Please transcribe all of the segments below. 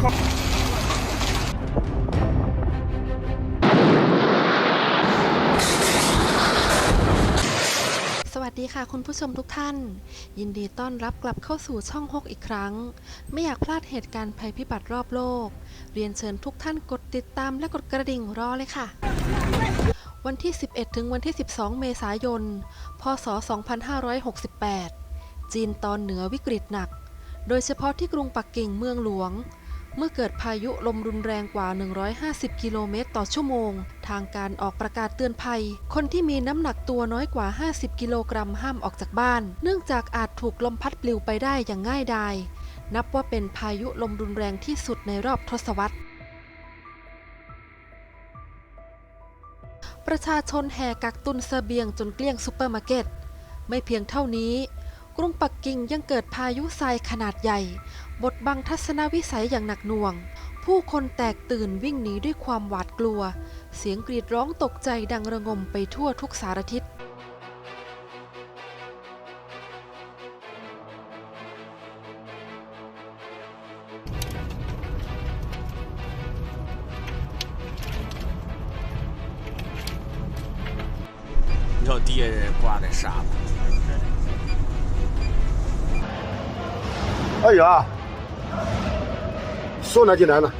สวัสดีค่ะคุณผู้ชมทุกท่าน ยินดีต้อนรับกลับเข้าสู่ช่องฮกอีกครั้ง ไม่อยากพลาดเหตุการณ์ภัยพิบัติรอบโลก เรียนเชิญทุกท่านกดติดตามและกดกระดิ่งรอเลยค่ะ วันที่ 11 ถึงวันที่ 12 เมษายน พศ 2568 จีนตอนเหนือวิกฤตหนัก โดยเฉพาะที่กรุงปักกิ่งเมืองหลวง เมื่อเกิดพายุลมรุนแรงกว่า 150 กิโลเมตรต่อชั่วโมง ทางการออกประกาศเตือนภัย คนที่มีน้ำหนักตัวน้อยกว่า 50 กิโลกรัมห้ามออกจากบ้าน เนื่องจากอาจถูกลมพัดปลิวไปได้อย่างง่ายดาย นับว่าเป็นพายุลมรุนแรงที่สุดในรอบทศวรรษประชาชนแห่กักตุนเสบียงจนเกลี้ยงซูเปอร์มาร์เก็ต ไม่เพียงเท่านี้ รุงปักกิ่งยังเกิดพายุทรายขนาดใหญ่ บดบังทัศนวิสัยอย่างหนักหน่วง ผู้คนแตกตื่นวิ่งหนีด้วยความหวาดกลัว เสียงกรีดร้องตกใจดังระงมไปทั่วทุกสารทิศ 你瞅地下挂的沙子， 哎呀说来就来了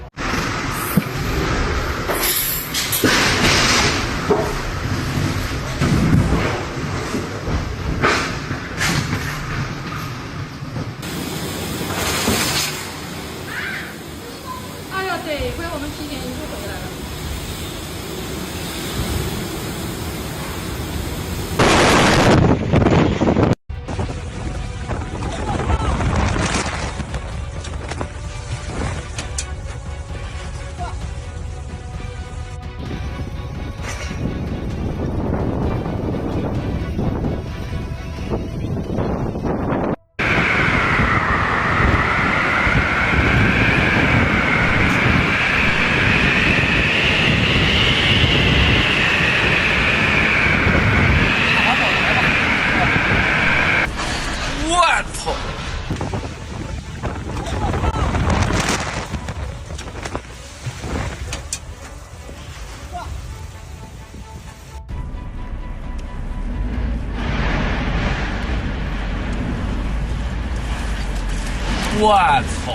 我操！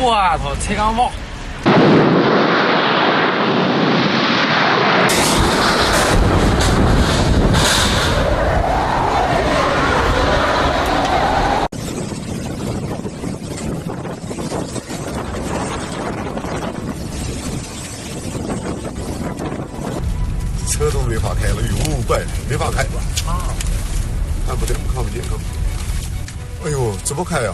我操！车刚跑。车都没法开了，哟，怪没法开，看不见，看不见，看不见。哎呦，怎么开呀、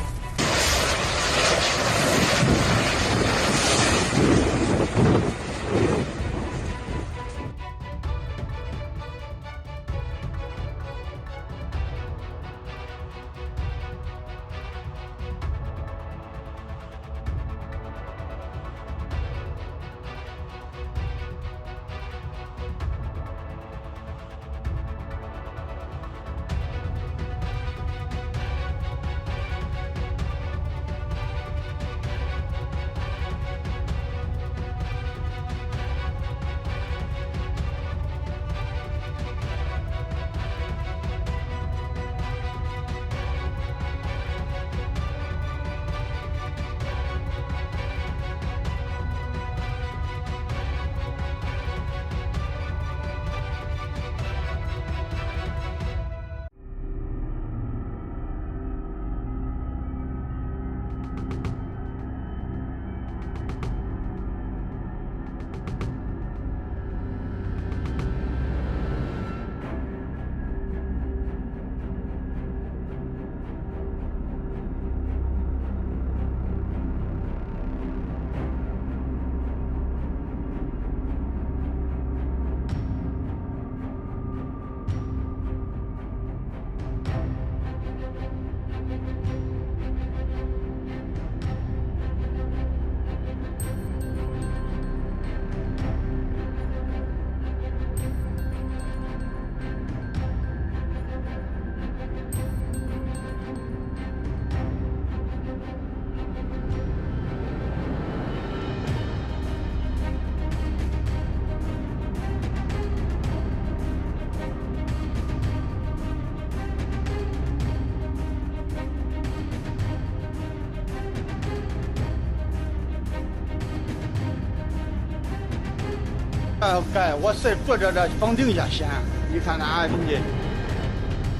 该该，我是坐着这房顶下闲，你看俺兄弟，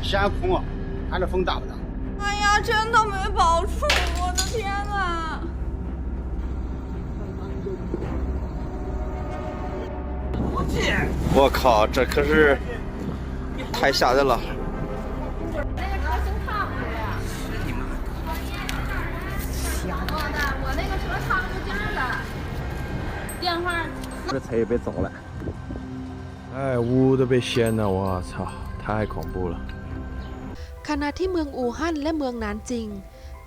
闲空啊，看这风大不大？哎呀，真的没保住！我的天呐！我靠，这可是太吓人了！那个车真烫的呀！我的，我那个车了。电话这车也被砸了。哎，屋都被掀了，我操，太恐怖了！ ขณะที่เมืองอู่ฮั่นและเมืองหนานจิง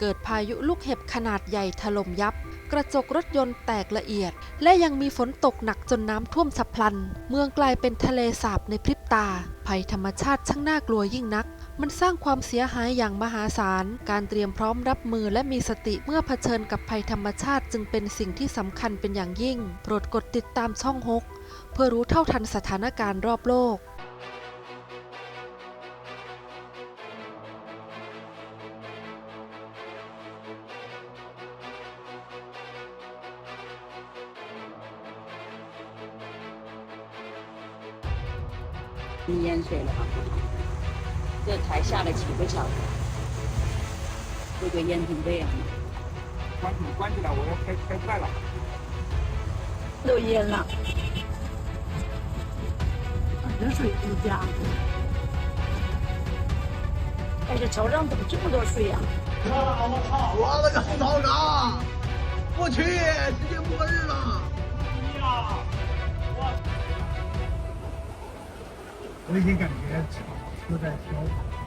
เกิดพายุลูกเห็บขนาดใหญ่ถล่มยับ กระจกรถยนต์แตกละเอียด และยังมีฝนตกหนักจนน้ำท่วมฉับพลัน เมืองกลายเป็นทะเลสาบในพริบตา ภัยธรรมชาติช่างน่ากลัวยิ่งนัก มันสร้างความเสียหายอย่างมหาศาล การเตรียมพร้อมรับมือและมีสติเมื่อเผชิญกับภัยธรรมชาติจึงเป็นสิ่งที่สำคัญเป็นอย่างยิ่ง โปรดกดติดตามช่องฮก เ พื่อรู้เท่าทันสถานการณ์รอบโลก 淹水了，这才下了几个小时，这个淹成这样，关关起来，我要开开快了。都淹了， 热水之家。哎，这桥上怎么这么多水呀、我操！我了个后槽长！我去，世界末日了！我已经感觉车在飘。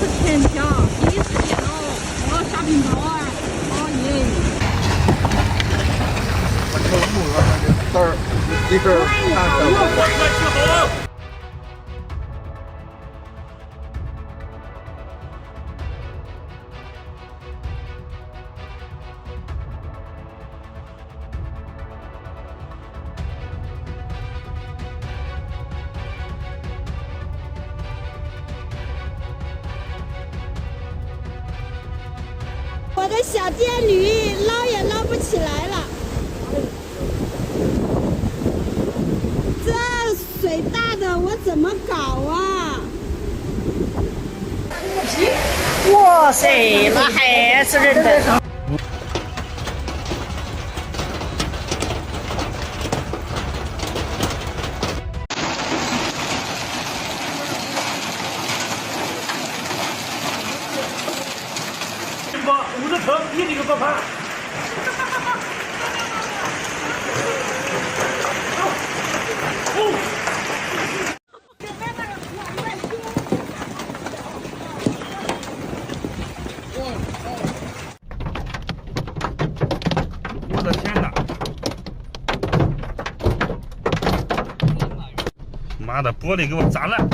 是天桥，第一次见到，我要下冰雹啊！好耶。我车没落，那就一儿。我的小电驴捞也捞不起来了，这水大的我怎么搞啊？哇塞，那还是人的。捂着车，一个不怕。我的天哪！的，玻璃给我砸烂！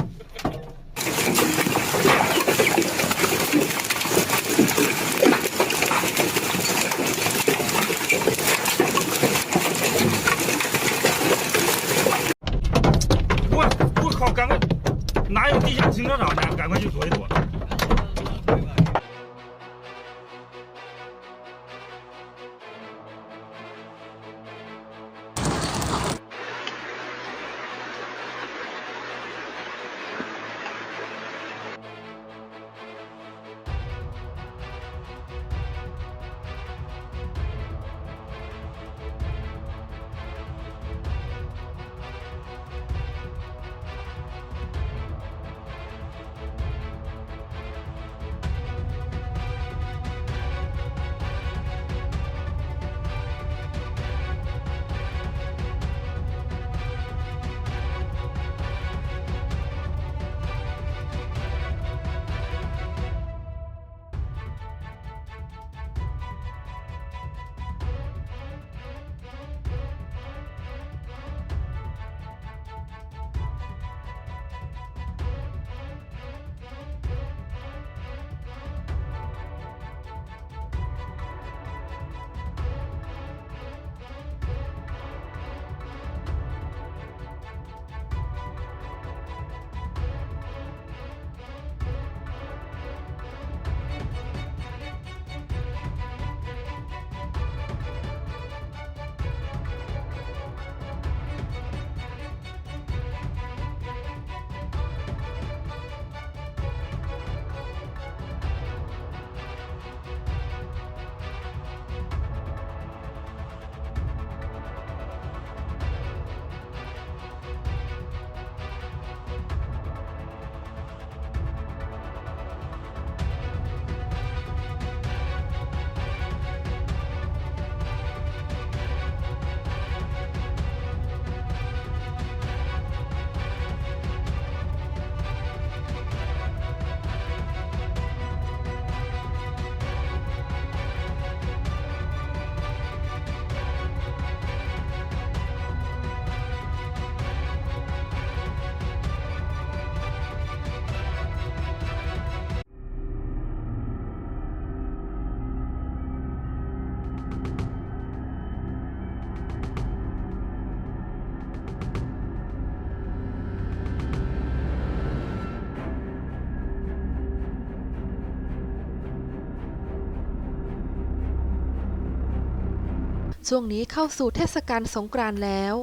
ช่วงนี้เข้าสู่เทศกาลสงกรานต์แล้ว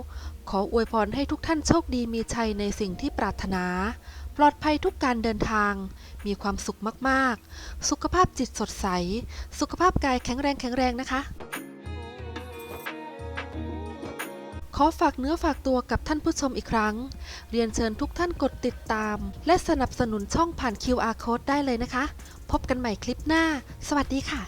ขออวยพรให้ทุกท่านโชคดีมีชัยในสิ่งที่ปรารถนา ปลอดภัยทุกการเดินทาง มีความสุขมากๆ สุขภาพจิตสดใส สุขภาพกายแข็งแรงแข็งแรงนะคะ ขอฝากเนื้อฝากตัวกับท่านผู้ชมอีกครั้ง เรียนเชิญทุกท่านกดติดตาม และสนับสนุนช่องผ่าน QR Code ได้เลยนะคะ พบกันใหม่คลิปหน้า สวัสดีค่ะ